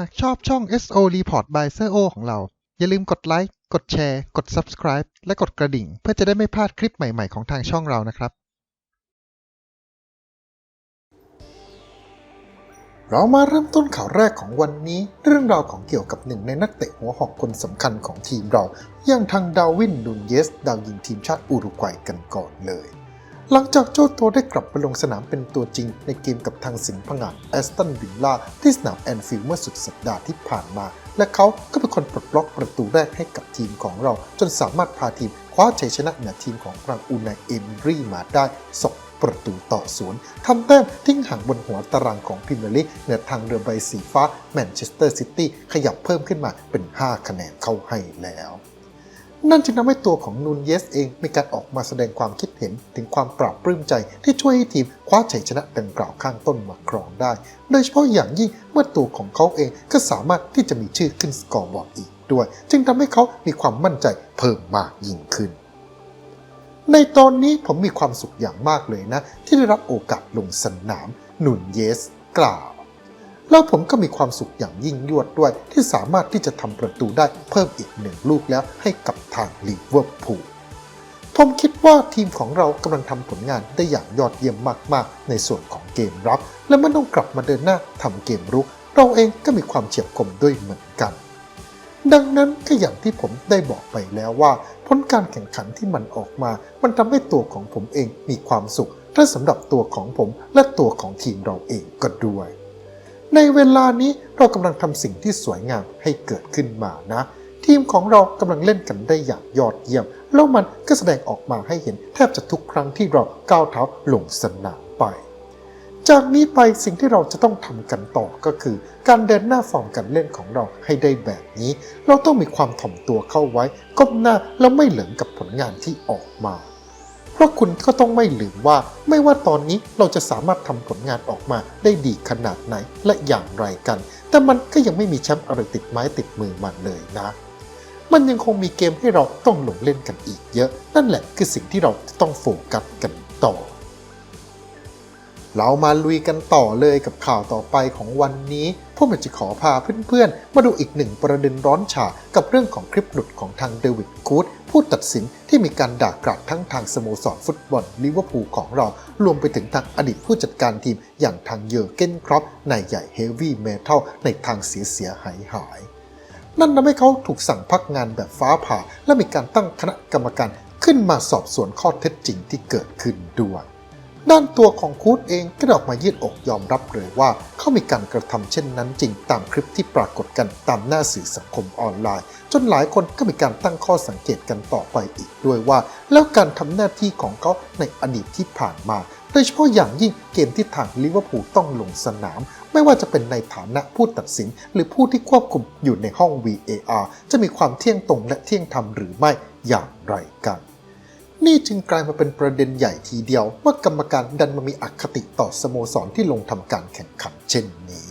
หากชอบช่อง SO Report by s e o ของเรา อย่าลืมกดไลค์ กดแชร์ กด Subscribe และกดกระดิ่ง เพื่อจะได้ไม่พลาดคลิปใหม่ ๆ ของทางช่องเรานะครับ เรามาเริ่มต้นข่าวแรกของวันนี้ เรื่องราวของเกี่ยวกับหนึ่งในนักเตะหัวหอกคนสำคัญของทีมเราอย่างทางดาวินนูนเยส ดาวยิงทีมชาติอุรุกวัยกันก่อนเลย หลังจากเจ้าตัวได้กลับมาลงสนามเป็นตัวจริง ในเกมกับทางสิงห์ผงาดแอสตันวิลล่าที่สนามแอนฟิลด์เมื่อสุดสัปดาห์ที่ผ่านมา และเขาก็เป็นคนปลดล็อกประตูแรกให้กับทีมของเรา จนสามารถพาทีมคว้าชัยชนะเหนือทีมของทางอูนายเอมรีมาได้สองประตูต่อศูนย์ทำแต้มทิ้งห่างบนหัวตารางของพรีเมียร์ลีกเหนือทางเรือใบสีฟ้าแมนเชสเตอร์ซิตี้ขยับเพิ่มขึ้นมาเป็น 5 คะแนนเข้าให้แล้ว นั่นจึงทำให้ตัวของนูนเยสเองมีการออกมาแสดงความคิดเห็นถึงความปราบปลื้มใจที่ช่วยให้ทีมคว้าชัยชนะดังกล่าวข้างต้นมาครองได้ โดยเฉพาะอย่างยิ่งเมื่อตัวของเขาเองก็สามารถที่จะมีชื่อขึ้นสกอร์บอร์ดอีกด้วย จึงทำให้เขามีความมั่นใจเพิ่มมากยิ่งขึ้นในตอนนี้ผมมีความสุขอย่างมากเลยนะ ที่ได้รับโอกาสลงสนามนูนเยส กล่าว แล้วผมก็มีความสุขอย่างยิ่งยวดด้วย ที่สามารถที่จะทำประตูได้เพิ่มอีกหนึ่งลูกแล้วให้กับทางลิเวอร์พูลผมคิดว่าทีมของเรากำลังทำผลงานได้อย่างยอดเยี่ยมมาก ๆ ในส่วนของเกมรับ และเมื่อต้องกลับมาเดินหน้าทำเกมรุก เราเองก็มีความเฉียบคมด้วยเหมือนกัน ดังนั้นก็อย่างที่ผมได้บอกไปแล้วว่าผลการแข่งขันที่มันออกมา มันทำให้ตัวของผมเองมีความสุขทั้งสำหรับตัวของผมและตัวของทีมเราเองก็ด้วย ในเวลานี้เรากำลังทำสิ่งที่สวยงามให้เกิดขึ้นมานะ ทีมของเรากำลังเล่นกันได้อย่างยอดเยี่ยม แล้วมันก็แสดงออกมาให้เห็นแทบจะทุกครั้งที่เราก้าวเท้าลงสนามไป จากนี้ไปสิ่งที่เราจะต้องทำกันต่อก็คือ การเดินหน้าฟอร์มการเล่นของเราให้ได้แบบนี้ เราต้องมีความถ่อมตัวเข้าไว้ก้มหน้าแล้วไม่เหลิงกับผลงานที่ออกมา เพราะคุณก็ต้องไม่ลืมว่า ไม่ว่าตอนนี้เราจะสามารถทำผลงานออกมาได้ดีขนาดไหนและอย่างไรกัน แต่มันก็ยังไม่มีแชมป์อะไรติดไม้ติดมือมาเลยนะ มันยังคงมีเกมให้เราต้องลงเล่นกันอีกเยอะ นั่นแหละคือสิ่งที่เราต้องโฟกัสกันต่อ เรามาลุยกันต่อเลยกับข่าวต่อไปของวันนี้พวกมันจะขอพาเพื่อนๆ มาดูอีกหนึ่งประเด็นร้อนฉากับเรื่องของคลิปหลุดของทางเดวิดคูดผู้ตัดสินที่มีการด่ากราดทั้งทางสโมสรฟุตบอลลิเวอร์พูลของเรา รวมไปถึงทางอดีตผู้จัดการทีมอย่างทางเยอร์เกนครอปนายใหญ่เฮฟวี่เมทัลในทางเสียเสียหายหายนั่นทำให้เขาถูกสั่งพักงานแบบฟ้าผ่า และมีการตั้งคณะกรรมการขึ้นมาสอบสวนข้อเท็จจริงที่เกิดขึ้นด้วย ด้านตัวของคูดเองก็ออกมายืดอกยอมรับเลยว่าเขามีการกระทำเช่นนั้นจริงตามคลิปที่ปรากฏกันตามหน้าสื่อสังคมออนไลน์ จนหลายคนก็มีการตั้งข้อสังเกตกันต่อไปอีกด้วยว่า แล้วการทำหน้าที่ของเขาในอดีตที่ผ่านมาโดยเฉพาะอย่างยิ่งเกมที่ทางลิเวอร์พูลต้องลงสนาม ไม่ว่าจะเป็นในฐานะผู้ตัดสิน หรือผู้ที่ควบคุมอยู่ในห้อง VAR จะมีความเที่ยงตรงและเที่ยงธรรมหรือไม่อย่างไรกัน นี่จึงกลายมาเป็นประเด็นใหญ่ทีเดียวเมื่อกรรมการดันมามีอคติต่อสโมสรที่ลงทำการแข่งขันเช่นนี้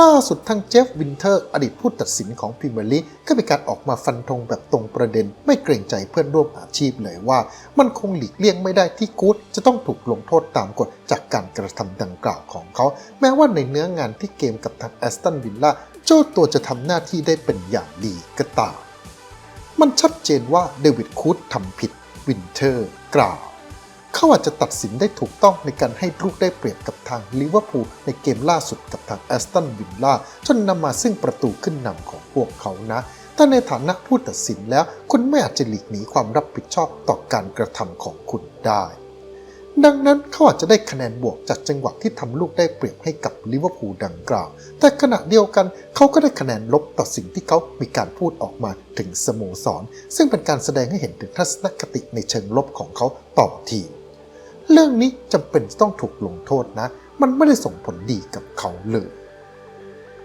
ล่าสุดทางเจฟวินเทอร์ อดีตผู้ตัดสินของพรีเมียร์ลีกก็มีการออกมาฟันธงแบบตรงประเด็น ไม่เกรงใจเพื่อนร่วมอาชีพเลยว่า มันคงหลีกเลี่ยงไม่ได้ที่กู๊ดจะต้องถูกลงโทษตามกฎจากการกระทำดังกล่าวของเขา แม้ว่าในเนื้องานที่เกมกับทางแอสตันวิลล่าเจ้าตัวจะทำหน้าที่ได้เป็นอย่างดีก็ตามมันชัดเจนว่าเดวิดคูดทำผิด วินเทอร์กล่าว เขาอาจจะตัดสินได้ถูกต้องในการให้ลูกได้เปรียบกับทางลิเวอร์พูลในเกมล่าสุดกับทางแอสตันวิลล่าจนนำมาซึ่งประตูขึ้นนำของพวกเขานะแต่ในฐานะผู้ตัดสินแล้ว คุณไม่อาจจะหลีกหนีความรับผิดชอบต่อการกระทำของคุณได้ ดังนั้นเขาอาจจะได้คะแนนบวกจากจังหวะที่ทำลูกได้เปรียบให้กับลิเวอร์พูลดังกล่าว แต่ขณะเดียวกันเขาก็ได้คะแนนลบต่อสิ่งที่เขามีการพูดออกมาถึงสโมสร ซึ่งเป็นการแสดงให้เห็นถึงทัศนคติในเชิงลบของเขาต่อทีม เรื่องนี้จำเป็นต้องถูกลงโทษนะ มันไม่ได้ส่งผลดีกับเขาเลย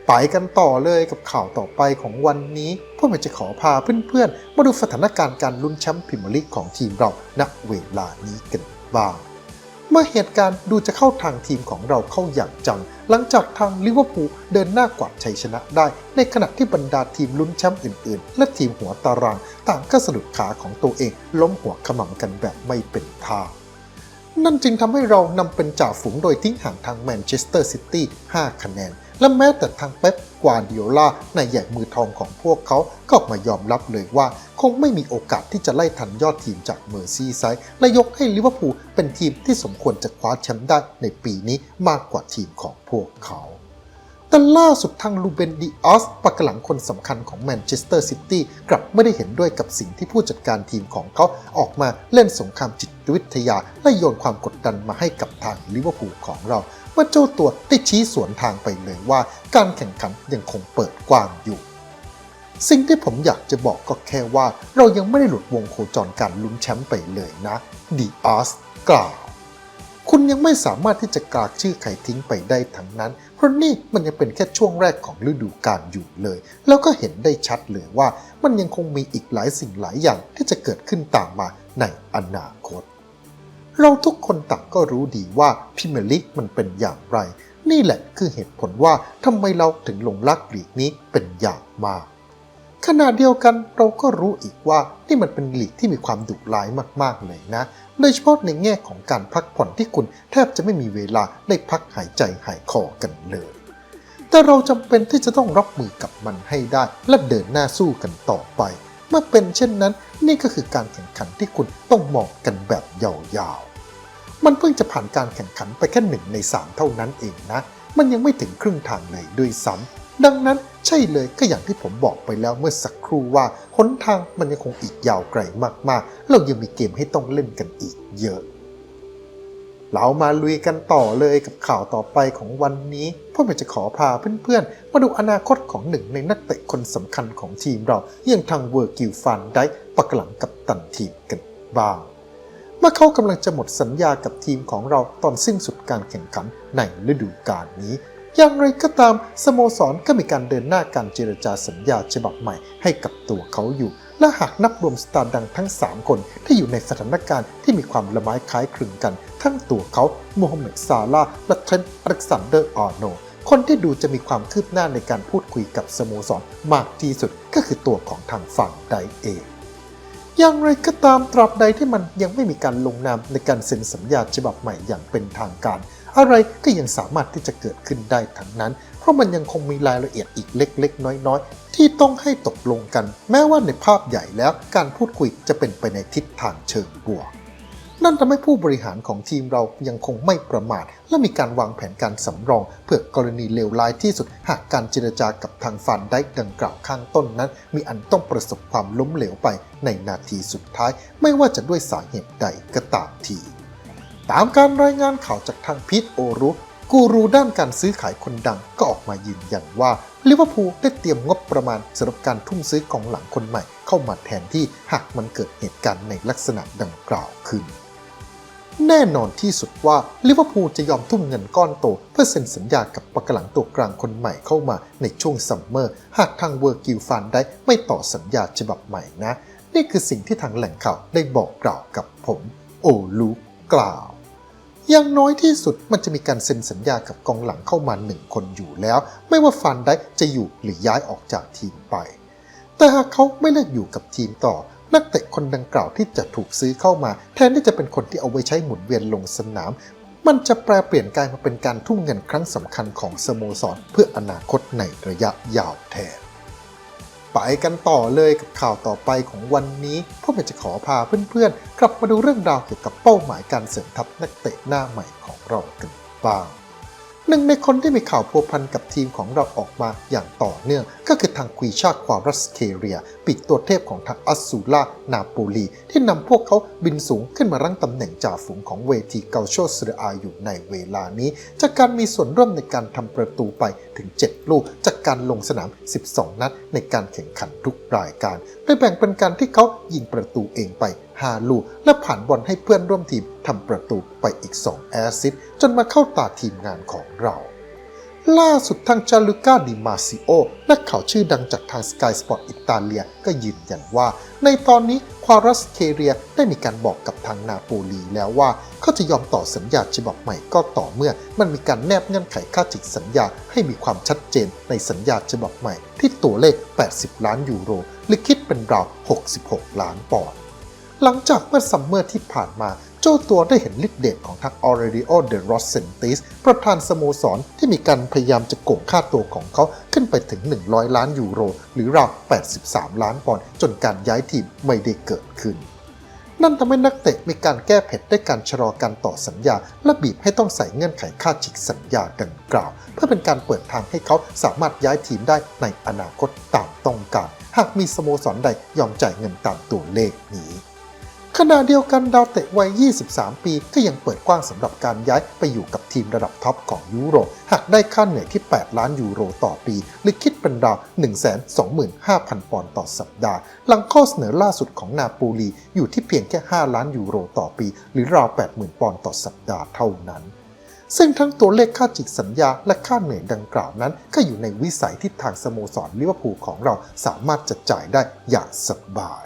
ไปกันต่อเลยกับข่าวต่อไปของวันนี้พวกมันจะขอพาเพื่อนๆมาดูสถานการณ์การลุ้นแชมป์พรีเมียร์ลีกของทีมเราณเวลานี้กันบ้าง เมื่อเหตุการณ์ดูจะเข้าทางทีมของเราเข้าอย่างจัง หลังจากทางลิเวอร์พูลเดินหน้ากวาดชัยชนะได้ ในขณะที่บรรดาทีมลุ้นแชมป์อื่นๆ และทีมหัวตาราง ต่างก็สะดุดขาของตัวเอง ล้มหัวขมำกันแบบไม่เป็นท่านั่นจึงทำให้เรานำเป็นจ่าฝูงโดยทิ้งห่างทางแมนเชสเตอร์ซิตี้5คะแนน และแม้แต่ทางเป๊ปกวาดิโอลาในใหญ่มือทองของพวกเขาก็ออกมายอมรับเลยว่า คงไม่มีโอกาสที่จะไล่ทันยอดทีมจากเมอร์ซีไซด์และยกให้ลิเวอร์พูลเป็นทีมที่สมควรจะคว้าแชมป์ได้ในปีนี้มากกว่าทีมของพวกเขา แต่ล่าสุดทางลูเบนดิออสปักหลังคนสำคัญของแมนเชสเตอร์ซิตี้กลับไม่ได้เห็นด้วยกับสิ่งที่ผู้จัดการทีมของเขาออกมาเล่นสงครามจิตวิทยา และโยนความกดดันมาให้กับทางลิเวอร์พูลของเราเมื่อเจ้าตัวได้ชี้สวนทางไปเลยว่า การแข่งขันยังคงเปิดกว้างอยู่สิ่งที่ผมอยากจะบอกก็แค่ว่าเรายังไม่ได้หลุดวงโคจรการลุ้นแชมป์ไปเลยนะดิออสกล่าว คุณยังไม่สามารถที่จะกากชื่อใครทิ้งไปได้ทั้งนั้น เพราะนี่มันยังเป็นแค่ช่วงแรกของฤดูกาลอยู่เลย แล้วก็เห็นได้ชัดเลยว่า มันยังคงมีอีกหลายสิ่งหลายอย่างที่จะเกิดขึ้นตามมาในอนาคต เราทุกคนต่างก็รู้ดีว่าพิมลิกมันเป็นอย่างไร นี่แหละคือเหตุผลว่าทำไมเราถึงหลงรักลีกนี้เป็นอย่างมากขณะเดียวกันเราก็รู้อีกว่านี่มันเป็นลีกที่มีความดุร้ายมากๆเลยนะ โดยเฉพาะในแง่ของการพักผ่อนที่คุณแทบจะไม่มีเวลาได้พักหายใจหายคอกันเลย แต่เราจำเป็นที่จะต้องรับมือกับมันให้ได้ และเดินหน้าสู้กันต่อไป เมื่อเป็นเช่นนั้น นี่ก็คือการแข่งขันที่คุณต้องมองกันแบบยาวๆ มันเพิ่งจะผ่านการแข่งขันไปแค่หนึ่งในสามเท่านั้นเองนะ มันยังไม่ถึงครึ่งทางเลยด้วยซ้ำ ดังนั้นใช่เลยก็อย่างที่ผมบอกไปแล้วเมื่อสักครู่ว่าหนทางมันยังคงอีกยาวไกลมากๆ เรายังมีเกมให้ต้องเล่นกันอีกเยอะ เรามาลุยกันต่อเลยกับข่าวต่อไปของวันนี้พวกเราจะขอพาเพื่อนๆ มาดูอนาคตของหนึ่งในนักเตะคนสำคัญของทีมเราอย่างทางเวอร์กิลฟานได้ปักหลังกับตันทีมกันบ้างเมื่อเขากำลังจะหมดสัญญากับทีมของเราตอนสิ้นสุดการแข่งขันในฤดูกาลนี้ อย่างไรก็ตามสโมสรก็มีการเดินหน้าการเจรจาสัญญาฉบับใหม่ให้กับตัวเขาอยู่ และหากนับรวมสตาร์ดังทั้ง 3 คนที่อยู่ในสถานการณ์ที่มีความละไม้คล้ายคลึงกัน ทั้งตัวเขาโมฮัมเหม็ดซาลาและเทรนต์อเล็กซานเดอร์อาร์โนคนที่ดูจะมีความคืบหน้าในการพูดคุยกับสโมสรมากที่สุดก็คือตัวของทางฝั่งไดเองอย่างไรก็ตามตราบใดที่มันยังไม่มีการลงนามในการเซ็นสัญญาฉบับใหม่อย่างเป็นทางการ อะไรก็ยังสามารถที่จะเกิดขึ้นได้ทั้งนั้น เพราะมันยังคงมีรายละเอียดอีกเล็กๆ น้อยๆ ที่ต้องให้ตกลงกัน แม้ว่าในภาพใหญ่แล้วการพูดคุยจะเป็นไปในทิศทางเชิงบวกนั่นทำให้ผู้บริหารของทีมเรายังคงไม่ประมาท และมีการวางแผนการสำรอง เพื่อกรณีเลวร้ายที่สุด หากการเจรจากับทางฟันได้ดังกล่าวข้างต้นนั้น มีอันต้องประสบความล้มเหลวไปในนาทีสุดท้าย ไม่ว่าจะด้วยสาเหตุใดก็ตามที ตามการรายงานข่าวจากทางพีทโอรุกูรูด้านการซื้อขายคนดังก็ออกมายืนยันว่าลิเวอร์พูลได้เตรียมงบประมาณสำหรับการทุ่มซื้อกองหลังคนใหม่เข้ามาแทนที่หากมันเกิดเหตุการณ์ในลักษณะดังกล่าวขึ้น แน่นอนที่สุดว่าลิเวอร์พูลจะยอมทุ่มเงินก้อนโต เพื่อเซ็นสัญญากับปะกหลังตัวกลางคนใหม่เข้ามาในช่วงซัมเมอร์ หากทางเวอร์กิลฟานได้ไม่ต่อสัญญาฉบับใหม่นะ นี่คือสิ่งที่ทางแหล่งข่าวได้บอกกล่าวกับผม โอลูกล่าว อย่างน้อยที่สุดมันจะมีการเซ็นสัญญากับกองหลังเข้ามาหนึ่งคนอยู่แล้ว ไม่ว่าฟันได้จะอยู่หรือย้ายออกจากทีมไป แต่หากเขาไม่เลือกอยู่กับทีมต่อ นักเตะคนดังกล่าวที่จะถูกซื้อเข้ามา แทนที่จะเป็นคนที่เอาไว้ใช้หมุนเวียนลงสนาม มันจะแปลเปลี่ยนกลายมาเป็นการทุ่มเงินครั้งสำคัญของสโมสรเพื่ออนาคตในระยะยาวแทน ไปกันต่อเลยกับข่าวต่อไปของวันนี้พวกเราจะขอพาเพื่อนๆ กลับมาดูเรื่องราวเกี่ยวกับเป้าหมายการเสริมทัพนักเตะหน้าใหม่ของเรากันบ้าง หนึ่งในคนที่มีข่าวพัวพันกับทีมของเราออกมาอย่างต่อเนื่อง ก็คือทางควีชาควารัสเคเรีย ปีกตัวเทพของทางอัสซูล่านาโปลี ที่นำพวกเขาบินสูงขึ้นมารั้งตำแหน่งจ่าฝูงของเวทีเกาโชเซเรอาอยู่ในเวลานี้ จากการมีส่วนร่วมในการทำประตูไปถึง 7 ลูก จากการลงสนาม 12 นัดในการแข่งขันทุกรายการ โดยแบ่งเป็นการที่เขายิงประตูเองไป 5ลูกและผ่านบอลให้เพื่อนร่วมทีมทำประตูไปอีก 2 แอสซิสจนมาเข้าตาทีมงานของเรา ล่าสุดทางจาลุก้าดิมาซิโอนักข่าวชื่อดังจากทาง Sky Sport อิตาเลียก็ยืนยันว่า ในตอนนี้ควารัสเคเรียได้มีการบอกกับทางนาโปลีแล้วว่า เขาจะยอมต่อสัญญาฉบับใหม่ก็ต่อเมื่อ มันมีการแนบเงื่อนไขค่าจิกสัญญาให้มีความชัดเจนในสัญญาฉบับใหม่ที่ตัวเลข 80 ล้านยูโร หรือคิดเป็นราว 66 ล้านปอนด์ หลังจากเมื่อซัมเมอร์ที่ผ่านมา เจ้าตัวได้เห็นฤทธิ์เดชของทั้ง Aurelio de Rossentis ประธานสโมสรที่มีการพยายามจะโกงค่าตัวของเขาขึ้นไปถึง 100 ล้านยูโร หรือราว 83 ล้านปอนด์จนการย้ายทีมไม่ได้เกิดขึ้นนั่นทำให้นักเตะมีการแก้เผ็ดด้วยการชะลอการต่อสัญญา และบีบให้ต้องใส่เงื่อนไขค่าฉีกสัญญาดังกล่าว เพื่อเป็นการเปิดทางให้เขาสามารถย้ายทีมได้ในอนาคตตามต้องการ หากมีสโมสรใดยอมจ่ายเงินตามตัวเลขนี้ ขณะเดียวกันดาวเตะวัย 23 ปีก็ยังเปิดกว้างสำหรับการย้ายไปอยู่กับทีมระดับท็อปของยุโรป หากได้ค่าเหนื่อยที่ 8 ล้านยูโรต่อปี หรือคิดเป็นราว 125,000 ปอนด์ต่อสัปดาห์ หลังข้อเสนอล่าสุดของนาปูลีอยู่ที่เพียงแค่ 5 ล้านยูโรต่อปี หรือราว 80,000 ปอนด์ต่อสัปดาห์เท่านั้นซึ่งทั้งตัวเลขค่าจิกสัญญาและค่าเหนื่อยดังกล่าวนั้น ก็อยู่ในวิสัยที่ทางสโมสรลิเวอร์พูลของเราสามารถจะจ่ายได้อย่างสบาย